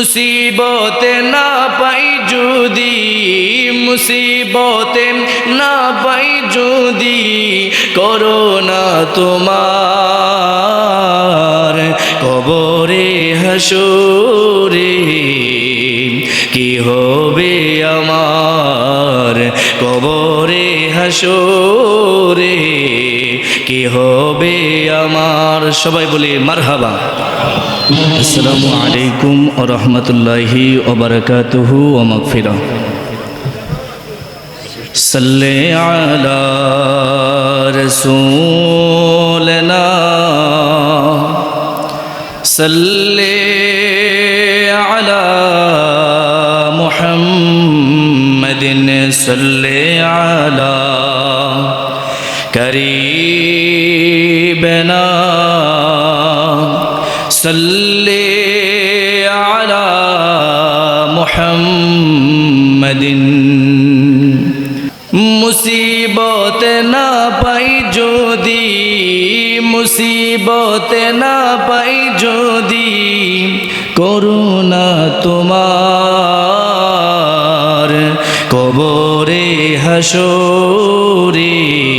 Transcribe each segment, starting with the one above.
মুসিবতে না পাই যদি, মুসিবতে না পাই যদি করোনা তোমার কবরে হাসুরে, কি হবে আমার কবরে হাসুরে? কি হবে আমার? সবাই বলি মারহাবা। আসসালামু আলাইকুম ও রহমতুল্লাহি ওবরকাতুহু ও মগফিরা সাল্লে আলা রসুলনা সাল্লে আলা মুহাম্মাদিন। সাল্লে আলা قريبنا صل على محمد মুসিবত না পাই যদি মুসিবত না পাই যদি করুণা তোমার কবরে হাসরে কি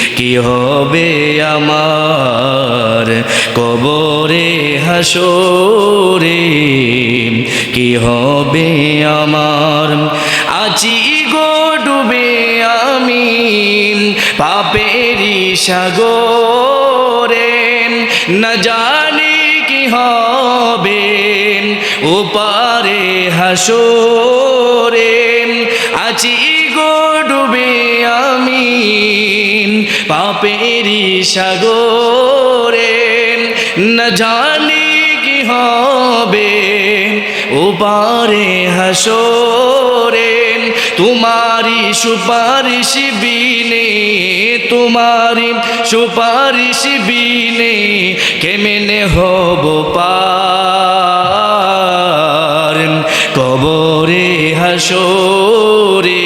কি হবে আমার কবরে হাসরে? কি হবে আমার? আছি গো ডুবে আমি পাপেরি সাগরে। না জানি কি হবে ওপারে হাসরে। আছি পাপেরি সাগরে না জানি কি হবে ওপারে হাসরে। তোমারি সুপারিশ বিনে তোমারি সুপারিশ বিনে, কেমনে হব পার কবরে হাসরে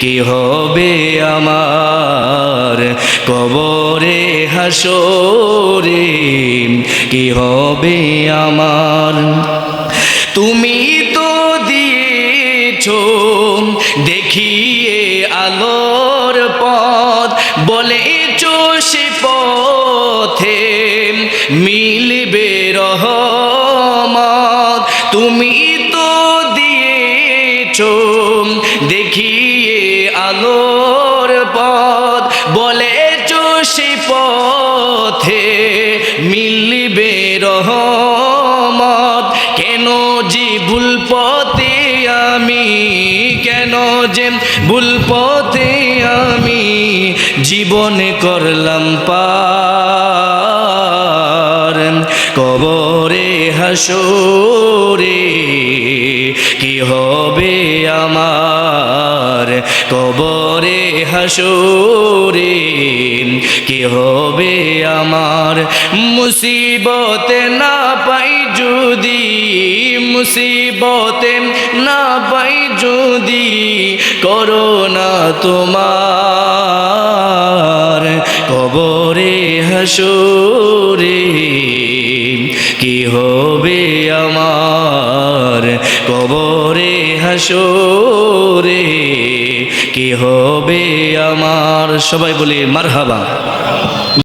কি হবে আমার কবরে হাসরে কি হবে আমার? তুমি তো দিয়েছ দেখিয়ে আলোর পথ, বলেছ সে পথে মিলবে রহমত। তুমি দিয়েছ দেখিয়ে আলোর পথ বলেছ সে পথে মিলবে রহমত। কেন যে ভুল পথে আমি, কেন যে ভুল পথে আমি জীবনে করলাম পার। কবরে হাসরে হবে আমার কবরে হাসরে কি হবে আমার? মুসিবত না পাই যদি, মুসিবতে না পাই যদি করোনা তোমার কবরে হাসরে কি হবে কবরে হাসরে কি হবে আমার? সবাই বলি মারহাবা।